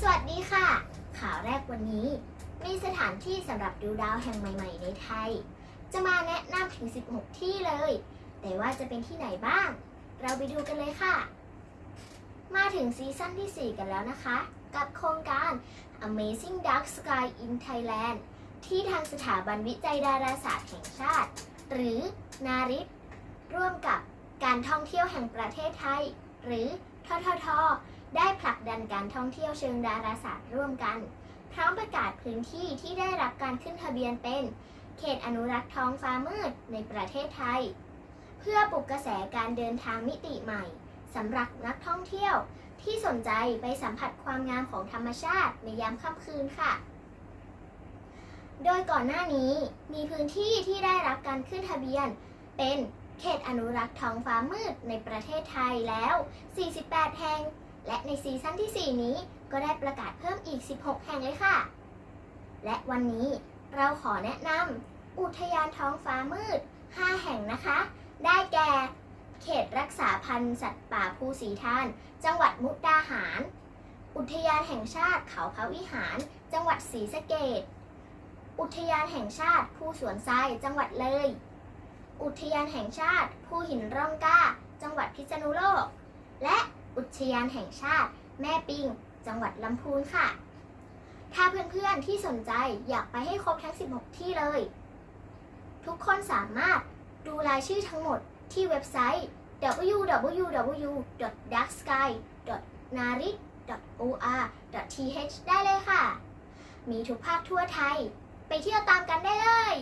สวัสดีค่ะ ข่าวแรกวันนี้ มีสถานที่สำหรับดูดาวแห่งใหม่ ๆ ในไทย จะมาแนะนำถึง 16 ที่เลย แต่ว่าจะเป็นที่ไหนบ้าง เราไปดูกันเลยค่ะ มาถึงซีซั่นที่ 4 กันแล้วนะคะ กับโครงการ Amazing Dark Sky in Thailand ที่ทางสถาบันวิจัยดาราศาสตร์แห่งชาติ หรือนาริศร่วมกับการท่องเที่ยวแห่งประเทศไทย หรือททท ได้ผลักดันการท่องเที่ยวเชิงดาราศาสตร์ร่วมกัน พร้อมประกาศพื้นที่ที่ได้รับการขึ้นทะเบียนเป็น เขตอนุรักษ์ท้องฟ้ามืดในประเทศไทย เพื่อปลุกกระแสการเดินทางมิติใหม่สำหรับนักท่องเที่ยวที่สนใจไปสัมผัสความงามของธรรมชาติในยามค่ำคืนค่ะ โดยก่อนหน้านี้มีพื้นที่ที่ได้รับการขึ้นทะเบียน เป็นเขตอนุรักษ์ท้องฟ้ามืดในประเทศไทยแล้ว 48 แห่ง และในซีซั่นที่ 4 นี้ก็ได้ประกาศเพิ่มอีก 16 แห่งเลยค่ะ และวันนี้เราขอแนะนำอุทยานท้องฟ้ามืด 5 แห่งนะคะ ได้แก่เขตรักษาพันธุ์สัตว์ป่าภูสีทาน จังหวัดมุกดาหาร อุทยานแห่งชาติเขาพระวิหาร จังหวัดศรีสะเกษอุทยานแห่งชาติภูสวนทรายจังหวัดเลย อุทยานแห่งชาติภูหินร่องกล้า จังหวัดพิษณุโลก ทยานแห่งชาติ แม่ปิง จังหวัดลำพูนค่ะ ถ้าเพื่อนๆที่สนใจอยากไปให้ครบทั้ง 16 ที่เลย ทุกคนสามารถดูรายชื่อทั้งหมดที่เว็บไซต์ www.darksky.narit.or.th ได้เลยค่ะ มีทุกภาคทั่วไทย ไปเที่ยวตามกันได้เลย